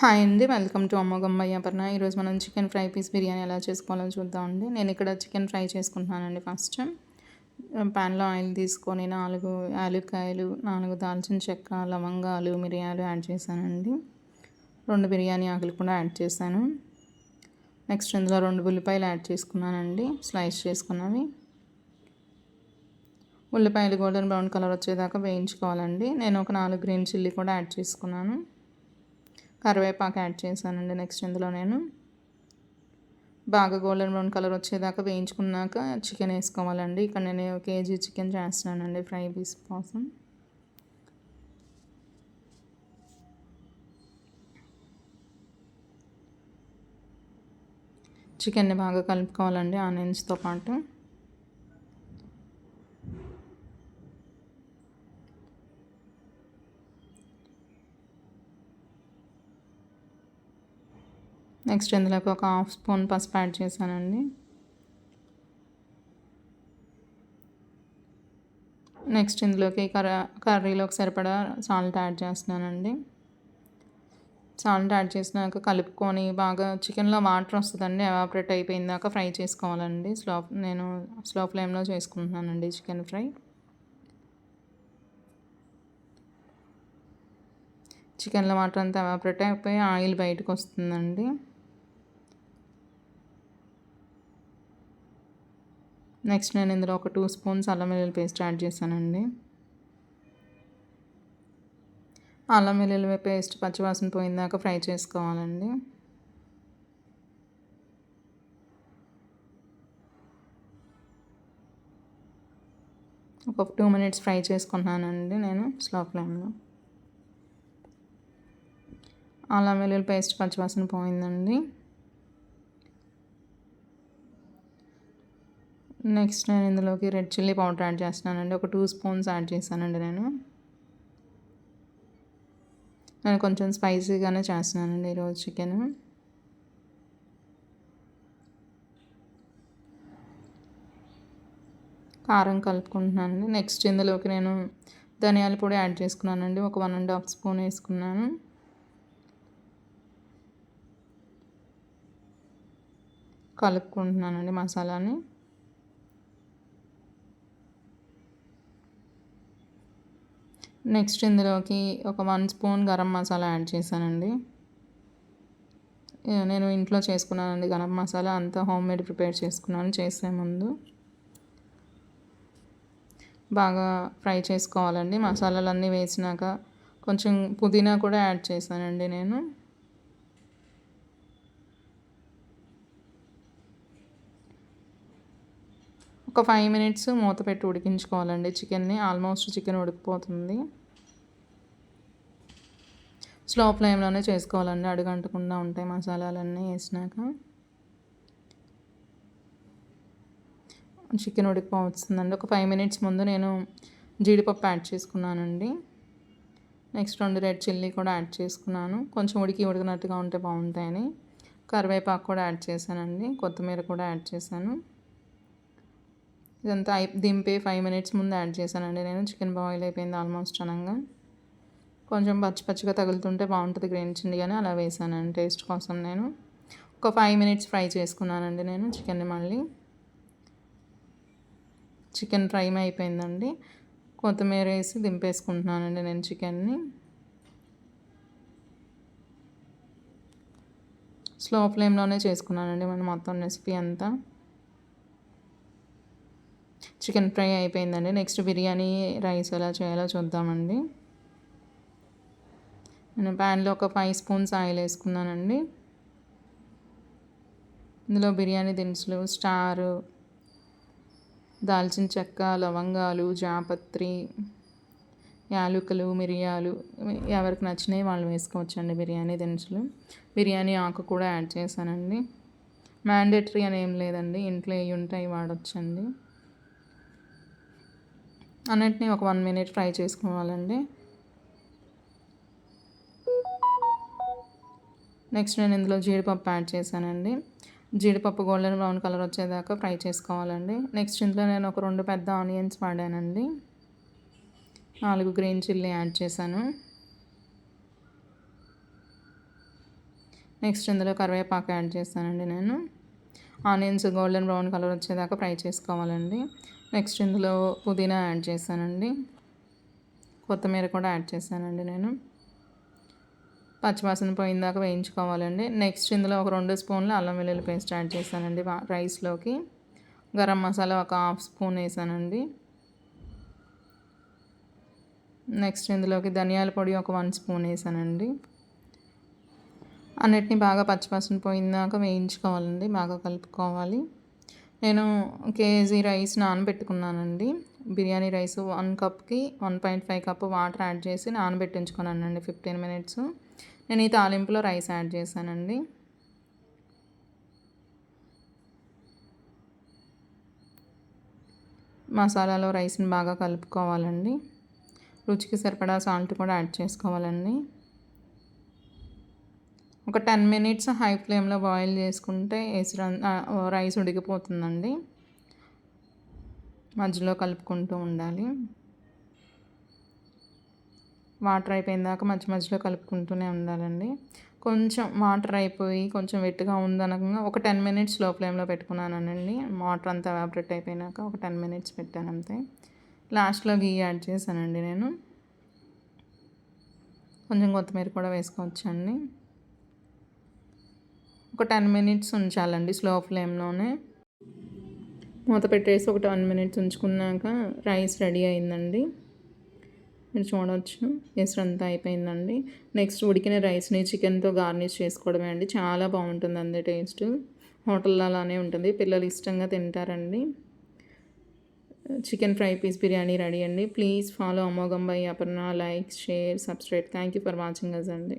Hi అండి welcome to అమ్మగమ్మయ్య అమ్మగమ్మయ్యపర్ణ ఈరోజు మనం చికెన్ ఫ్రై పీస్ బిర్యానీ ఎలా చేసుకోవాలో చూద్దామండి నేను ఇక్కడ చికెన్ ఫ్రై చేసుకుంటున్నానండి ఫస్ట్. ప్యాన్లో ఆయిల్ తీసుకొని నాలుగు యాలుక్కాయలు నాలుగు దాల్చిన చెక్క లవంగాలు మిరియాలు యాడ్ చేశానండి. రెండు బిర్యానీ ఆకులు కూడా యాడ్ చేశాను. నెక్స్ట్ ఇందులో రెండు ఉల్లిపాయలు యాడ్ చేసుకున్నానండి స్లైస్ చేసుకున్నవి. ఉల్లిపాయలు గోల్డెన్ బ్రౌన్ కలర్ వచ్చేదాకా వేయించుకోవాలండి. నేను ఒక నాలుగు గ్రీన్ చిల్లీ కూడా యాడ్ చేసుకున్నాను. కరివేపాకు యాడ్ చేశానండి నెక్స్ట్ ఇందులో నేను. బాగా గోల్డెన్ బ్రౌన్ కలర్ వచ్చేదాకా వేయించుకున్నాక చికెన్ వేసుకోవాలండి. ఇక్కడ నేను కేజీ చికెన్ చేస్తున్నానండి ఫ్రై పీస్ కోసం. చికెన్ని బాగా కలుపుకోవాలండి ఆనియన్స్తో పాటు. నెక్స్ట్ ఇందులోకి ఒక హాఫ్ స్పూన్ పసుపు యాడ్ చేశానండి. నెక్స్ట్ ఇందులోకి కర్ర కర్రీలోకి సరిపడా సాల్ట్ యాడ్ చేస్తున్నానండి. సాల్ట్ యాడ్ చేసినాక కలుపుకొని బాగా చికెన్లో వాటర్ వస్తుందండి ఎవాపరేట్ అయిపోయిందాక ఫ్రై చేసుకోవాలండి. స్లో నేను స్లో ఫ్లేమ్లో చేసుకుంటున్నానండి చికెన్ ఫ్రై. చికెన్లో వాటర్ అంతా ఎవాపరేట్ అయిపోయి ఆయిల్ బయటకు వస్తుందండి. నెక్స్ట్ నేను ఇందులో ఒక టూ స్పూన్స్ అల్లం వెల్లుల్లి పేస్ట్ యాడ్ చేశానండి. అల్లం వెల్లుల్లి పేస్ట్ పచ్చివాసన పోయిందాక ఫ్రై చేసుకోవాలండి. ఒక టూ మినిట్స్ ఫ్రై చేసుకున్నానండి నేను స్లో ఫ్లేమ్లో. అల్లం వెల్లుల్లి పేస్ట్ పచ్చివాసన పోయిందండి. నెక్స్ట్ నేను ఇందులోకి రెడ్ చిల్లీ పౌడర్ యాడ్ చేస్తున్నానండి. ఒక టూ స్పూన్స్ యాడ్ చేశానండి నేను. నేను కొంచెం స్పైసీగానే చేస్తున్నానండి ఈరోజు చికెన్. కారం కలుపుకుంటున్నానండి. నెక్స్ట్ ఇందులోకి నేను ధనియాల పొడి యాడ్ చేసుకున్నానండి. ఒక వన్ అండ్ హాఫ్ స్పూన్ వేసుకున్నాను. కలుపుకుంటున్నానండి మసాలాని. నెక్స్ట్ ఇందులోకి ఒక one spoon garam masala add చేశానండి. నేను ఇంట్లో చేసుకున్నానండి గరం మసాలా అంతా హోమ్ మేడ్ ప్రిపేర్ చేసుకున్నాను చేసే ముందు. బాగా ఫ్రై చేసుకోవాలండి. మసాలాలన్నీ వేసినాక కొంచెం పుదీనా కూడా యాడ్ చేశానండి నేను. ఒక ఫైవ్ మినిట్స్ మూత పెట్టి ఉడికించుకోవాలండి. చికెన్ని ఆల్మోస్ట్ చికెన్ ఉడికిపోతుంది. స్లో ఫ్లేమ్లోనే చేసుకోవాలండి. అడుగంటకుండా ఉంటాయి మసాలాలన్నీ వేసినాక. చికెన్ ఉడికిపోతుందండి ఒక ఫైవ్ మినిట్స్ ముందు నేను జీడిపప్పు యాడ్ చేసుకున్నానండి. నెక్స్ట్ రెండు రెడ్ చిల్లీ కూడా యాడ్ చేసుకున్నాను. కొంచెం ఉడికి ఉడికినట్టుగా ఉంటే బాగుంటాయని. కరివేపాకు కూడా యాడ్ చేశానండి. కొత్తిమీర కూడా యాడ్ చేశాను. ఇదంతా దింపే ఫైవ్ మినిట్స్ ముందు యాడ్ చేశానండి నేను. చికెన్ బాయిల్ అయిపోయింది ఆల్మోస్ట్ అనగా. కొంచెం పచ్చి పచ్చిగా తగులుతుంటే బాగుంటుంది గ్రీన్ చిల్లీ అని అలా వేసానండి టేస్ట్ కోసం నేను. ఒక ఫైవ్ మినిట్స్ ఫ్రై చేసుకున్నానండి నేను చికెన్ని మళ్ళీ. చికెన్ ఫ్రై అయిపోయిందండి. కొత్తిమీర వేసి దింపేసుకుంటున్నానండి నేను చికెన్ని. స్లో ఫ్లేమ్లోనే చేసుకున్నానండి మనం మొత్తం రెసిపీ అంతా. చికెన్ ఫ్రై అయిపోయిందండి. నెక్స్ట్ బిర్యానీ రైస్ ఎలా చేయాలో చూద్దామండి. నేను ప్యాన్లో ఒక ఫైవ్ స్పూన్స్ ఆయిల్ వేసుకున్నానండి. ఇందులో బిర్యానీ దినుసులు స్టారు దాల్చిన చెక్క లవంగాలు జాపత్రి యాలుకలు మిరియాలు ఎవరికి నచ్చినవి వాళ్ళు వేసుకోవచ్చండి బిర్యానీ దినుసులు. బిర్యానీ ఆకు కూడా యాడ్ చేశానండి. మ్యాండేటరీ అని ఏం లేదండి. ఇంట్లో ఇవి ఉంటాయి వాడొచ్చండి. అన్నిటినీ ఒక వన్ మినిట్ ఫ్రై చేసుకోవాలండి. నెక్స్ట్ నేను ఇందులో జీడిపప్పు యాడ్ చేశానండి. జీడిపప్పు గోల్డెన్ బ్రౌన్ కలర్ వచ్చేదాకా ఫ్రై చేసుకోవాలండి. నెక్స్ట్ ఇందులో నేను ఒక రెండు పెద్ద ఆనియన్స్ వాడానండి. నాలుగు గ్రీన్ చిల్లీ యాడ్ చేశాను. నెక్స్ట్ ఇందులో కరివేపాకు యాడ్ చేస్తానండి నేను. ఆనియన్స్ గోల్డెన్ బ్రౌన్ కలర్ వచ్చేదాకా ఫ్రై చేసుకోవాలండి. నెక్స్ట్ ఇందులో పుదీనా యాడ్ చేశానండి. కొత్తిమీర కూడా యాడ్ చేశానండి నేను. పచ్చివాసన పోయిందాక వేయించుకోవాలండి. నెక్స్ట్ ఇందులో ఒక రెండు స్పూన్లు అల్లం వెల్లుల్లి పేస్ట్ యాడ్ చేశానండి రైస్లోకి. గరం మసాలా ఒక హాఫ్ స్పూన్ వేసానండి నెక్స్ట్ ఇందులోకి ధనియాల పొడి ఒక వన్ స్పూన్ వేసానండి అన్నిటినీ బాగా పచ్చివాసన పోయిందాక వేయించుకోవాలండి బాగా కలుపుకోవాలి. నేను కేజీ రైస్ నానబెట్టుకున్నానండి. Biryani rice one కప్కి one point five cup water add చేసి నానబెట్టించుకున్నానండి ఫిఫ్టీన్ మినిట్స్. నేను ఈ తాలింపులో రైస్ యాడ్ చేశానండి. మసాలాలో రైస్ని బాగా కలుపుకోవాలండి. రుచికి సరిపడా సాల్ట్ కూడా యాడ్ చేసుకోవాలండి. ఒక టెన్ మినిట్స్ హై ఫ్లేమ్లో బాయిల్ చేసుకుంటే రైస్ ఉడికిపోతుందండి. మధ్యలో కలుపుకుంటూ ఉండాలి. వాటర్ అయిపోయిన దాకా మధ్య మధ్యలో కలుపుకుంటూనే ఉండాలండి. కొంచెం వాటర్ అయిపోయి కొంచెం వెట్టుగా ఉందనకుండా ఒక టెన్ మినిట్స్లో ఫ్లేమ్లో పెట్టుకున్నానండి. వాటర్ అంతా వ్యాపరేట్ అయిపోయినాక ఒక టెన్ మినిట్స్ పెట్టాను అంతే. లాస్ట్లో గీ యాడ్ చేశానండి నేను. కొంచెం కొత్తిమీర కూడా వేసుకోవచ్చండి. ఒక టెన్ మినిట్స్ ఉంచాలండి స్లో ఫ్లేమ్లోనే. మూత పెట్టేసి ఒక టెన్ మినిట్స్ ఉంచుకున్నాక రైస్ రెడీ అయిందండి. మీరు చూడవచ్చు ఎసరు అంతా అయిపోయిందండి. నెక్స్ట్ ఉడికిన రైస్ని చికెన్తో గార్నిష్ చేసుకోవడమే అండి. చాలా బాగుంటుంది అండి టేస్ట్. హోటల్లో అలానే ఉంటుంది. పిల్లలు ఇష్టంగా తింటారండి. Chicken fry piece biryani ready అండి. ప్లీజ్ ఫాలో అమోఘం by Aparna. Like share subscribe. Thank you for watching us అండి.